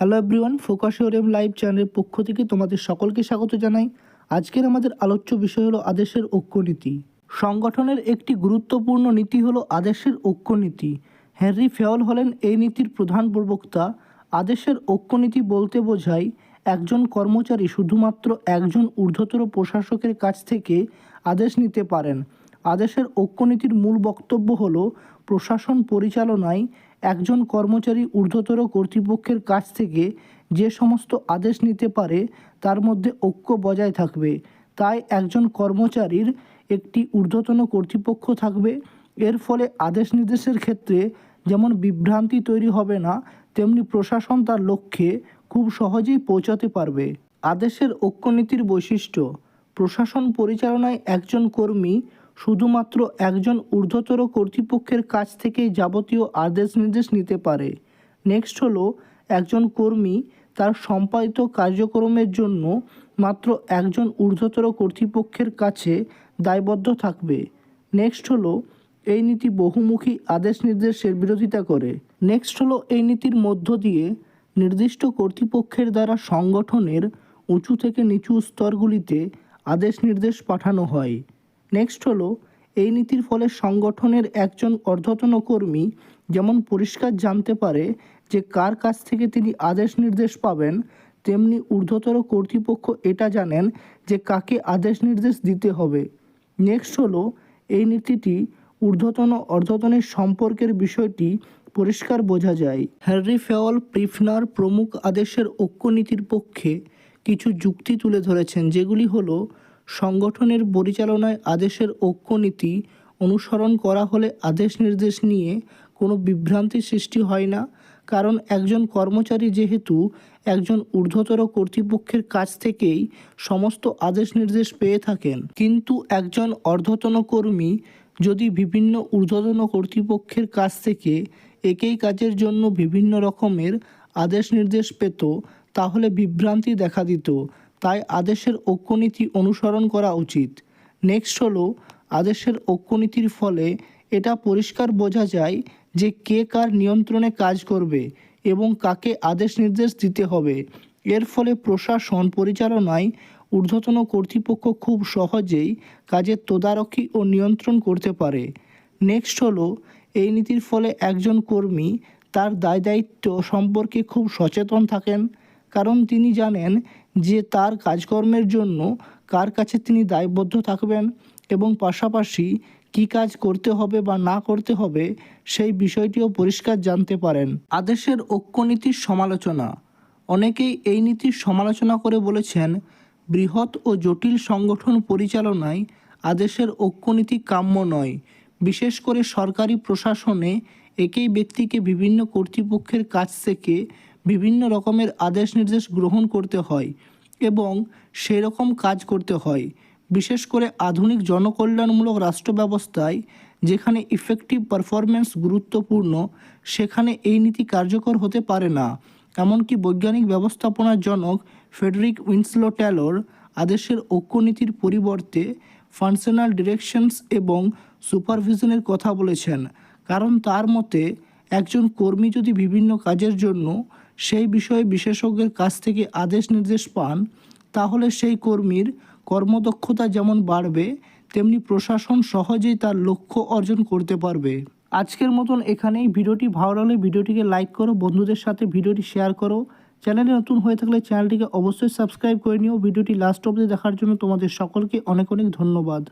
Hello everyone focus ওরিয়াম live চ্যানেলের পক্ষ থেকে তোমাদের সকলকে স্বাগত জানাই। আজকের আমাদের আলোচ্য বিষয় হলো আদেশের ঐক্যনীতি। সংগঠনের একটি গুরুত্বপূর্ণ নীতি হলো আদেশের ঐক্যনীতি। হেনরি ফেওল হলেন এই নীতির প্রধান প্রবক্তা। আদেশের ঐক্যনীতি বলতে বোঝায়, একজন কর্মচারী শুধুমাত্র একজন ঊর্ধ্বতর প্রশাসকের কাছ থেকে আদেশ নিতে পারেন। আদেশের ঐক্যনীতির মূল বক্তব্য হল প্রশাসন পরিচালনায় একজন কর্মচারী ঊর্ধ্বতর কর্তৃপক্ষের কাছ থেকে যে সমস্ত আদেশ নিতে পারে, তার মধ্যে ঐক্য বজায় থাকবে। তাই একজন কর্মচারীর একটি ঊর্ধ্বতন কর্তৃপক্ষ থাকবে। এর ফলে আদেশ নির্দেশের ক্ষেত্রে যেমন বিভ্রান্তি তৈরি হবে না, তেমনি প্রশাসন তার লক্ষ্যে খুব সহজেই পৌঁছাতে পারবে। আদেশের ঐক্যনীতির বৈশিষ্ট্য, প্রশাসন পরিচালনায় একজন কর্মী শুধুমাত্র একজন ঊর্ধ্বতর কর্তৃপক্ষের কাছ থেকেই যাবতীয় আদেশ নির্দেশ নিতে পারে। নেক্সট হলো, একজন কর্মী তার সম্পাদিত কার্যক্রমের জন্য মাত্র একজন ঊর্ধ্বতর কর্তৃপক্ষের কাছে দায়বদ্ধ থাকবে। নেক্সট হলো, এই নীতি বহুমুখী আদেশ নির্দেশের বিরোধিতা করে। নেক্সট হলো, এই নীতির মধ্য দিয়ে নির্দিষ্ট কর্তৃপক্ষের দ্বারা সংগঠনের উঁচু থেকে নিচু স্তরগুলিতে আদেশ নির্দেশ পাঠানো হয়। নেক্সট হলো, এই নীতির ফলে সংগঠনের একজন অর্ধতন কর্মী যেমন পরিষ্কার জানতে পারে যে কার কাছ থেকে তিনি আদেশ নির্দেশ পাবেন, তেমনি ঊর্ধ্বতর কর্তৃপক্ষ এটা জানেন যে কাকে আদেশ নির্দেশ দিতে হবে। নেক্সট হলো, এই নীতিটি ঊর্ধ্বতন অর্ধতনের সম্পর্কের বিষয়টি পরিষ্কার বোঝা যায়। হ্যারি ফেওয়াল প্রিফনার প্রমুখ আদেশের ঐক্যনীতির পক্ষে কিছু যুক্তি তুলে ধরেছেন, যেগুলি হলো সংগঠনের পরিচালনায় আদেশের ঐক্যনীতি অনুসরণ করা হলে আদেশ নির্দেশ নিয়ে কোনো বিভ্রান্তি সৃষ্টি হয় না, কারণ একজন কর্মচারী যেহেতু একজন ঊর্ধ্বতর কর্তৃপক্ষের কাছ থেকেই সমস্ত আদেশ নির্দেশ পেয়ে থাকেন। কিন্তু একজন অর্ধতন কর্মী যদি বিভিন্ন ঊর্ধ্বতন কর্তৃপক্ষের কাছ থেকে একই কাজের জন্য বিভিন্ন রকমের আদেশ নির্দেশ পেত, তাহলে বিভ্রান্তি দেখা দিত। তাই আদেশের ঐক্যনীতি অনুসরণ করা উচিত। নেক্সট হলো আদেশের ঐক্যনীতির ফলে এটা পরিষ্কার বোঝা যায় যে কে কার নিয়ন্ত্রণে কাজ করবে এবং কাকে আদেশ নির্দেশ দিতে হবে। এর ফলে প্রশাসন পরিচালনায় ঊর্ধ্বতন কর্তৃপক্ষ খুব সহজেই কাজের তদারকি ও নিয়ন্ত্রণ করতে পারে। নেক্সট হলো এই নীতির ফলে একজন কর্মী তার দায় দায়িত্ব সম্পর্কে খুব সচেতন থাকেন কারণ তিনি জানেন যে তার কাজকর্মের জন্য কার কাছে তিনি দায়বদ্ধ থাকবেন এবং পাশাপাশি কী কাজ করতে হবে বা না করতে হবে সেই বিষয়টিও পরিষ্কার জানতে পারেন। আদেশের ঐক্যনীতির সমালোচনা। অনেকেই এই নীতির সমালোচনা করে বলেছেন, বৃহৎ ও জটিল সংগঠন পরিচালনায় আদেশের ঐক্যনীতি কাম্য নয়। বিশেষ করে সরকারি প্রশাসনে একই ব্যক্তিকে বিভিন্ন কর্তৃপক্ষের কাছ থেকে বিভিন্ন রকমের আদেশ নির্দেশ গ্রহণ করতে হয় এবং সেরকম কাজ করতে হয়। বিশেষ করে আধুনিক জনকল্যাণমূলক রাষ্ট্র ব্যবস্থায় যেখানে ইফেক্টিভ পারফরম্যান্স গুরুত্বপূর্ণ, সেখানে এই নীতি কার্যকর হতে পারে না। এমনকি বৈজ্ঞানিক ব্যবস্থাপনার জনক ফেডরিক উইন্সলো ট্যালর আদেশের ঐক্যনীতির পরিবর্তে ফাংশনাল ডিরেকশনস এবং সুপারভিশনের কথা বলেছেন। কারণ তার মতে, একজন কর্মী যদি বিভিন্ন কাজের জন্য সেই বিষয়ে বিশেষজ্ঞের কাছ থেকে আদেশ নির্দেশ পান, তাহলে সেই কর্মীর কর্মদক্ষতা যেমন বাড়বে, তেমনি প্রশাসন সহজেই তার লক্ষ্য অর্জন করতে পারবে। আজকের মতন এখানেই ভিডিওটি ভালো লাগলে ভিডিওটিকে লাইক করো, বন্ধুদের সাথে ভিডিওটি শেয়ার করো। চ্যানেলে নতুন হয়ে থাকলে চ্যানেলটিকে অবশ্যই সাবস্ক্রাইব করে নিও। ভিডিওটি লাস্ট অবধি দেখার জন্য তোমাদের সকলকে অনেক অনেক ধন্যবাদ।